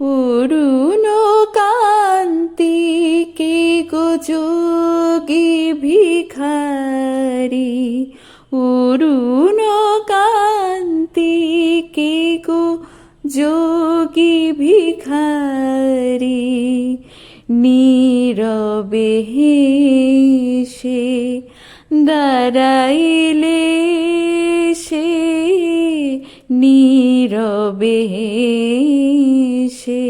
অরুণ কান্তি কে গো যোগী ভিখারি? অরুণ কান্তি কে গো যোগী ভিখারি? নীরবে হেসে দাঁড়াইলে সে নীরবে সে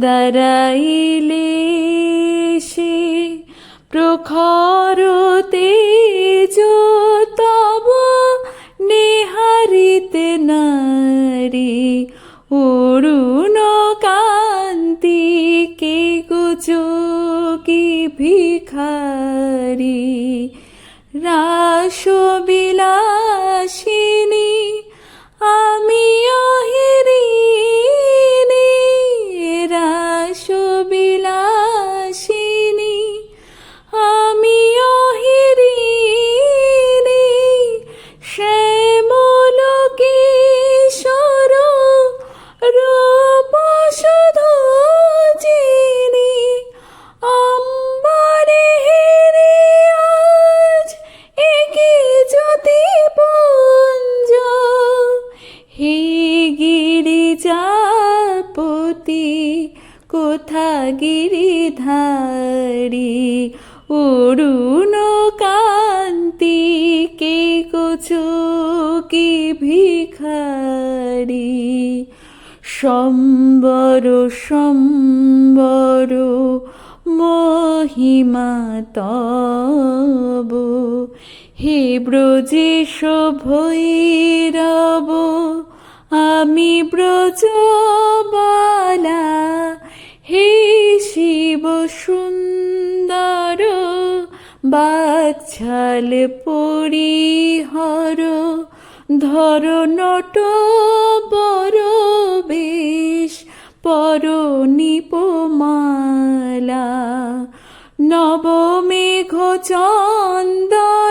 দাঁড়াইলে সে প্রখর তেজ তব নেহারিতে নারী অরুণ কান্তি কে গোচকি ভিখারি রাসবিলাসিনী গিরিজাপতি কোথা গিরিধারী অরুণ কান্তি, কে কোচো কি ভিখারি? সম্বর সম্বর, মহিমা তব। হে ব্রজেশ ভৈরব আমি ব্রজবালা, হে শিব সুন্দর বাচ্ছাল পরিহর, ধর নট বড় বেশ, পর নিপমালা নবমেঘ চন্দনে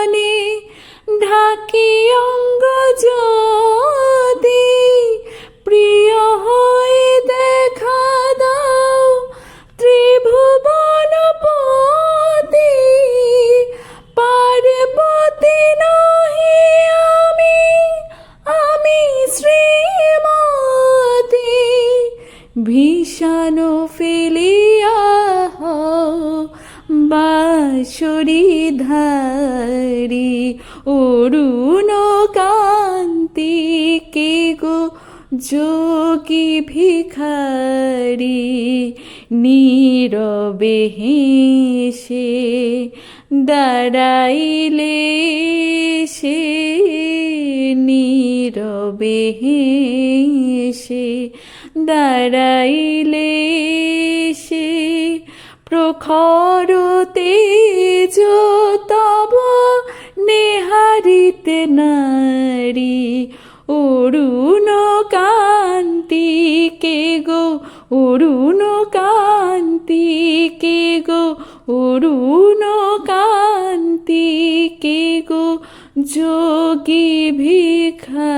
ভীষণ ফেলিয়া বাঁশরি ধারি অরুণ কান্তি কে গো যোগী ভিখারি নীরবে হেসে দাঁড়াইলে সে নীরবে হেসে দাঁড়াইলে সে প্রখর তেজ তব নেহারিতে নারী অরুণ কান্তি কে গো অরুণ কান্তি কে গো অরুণ কান্তি কে গো যোগী ভিখা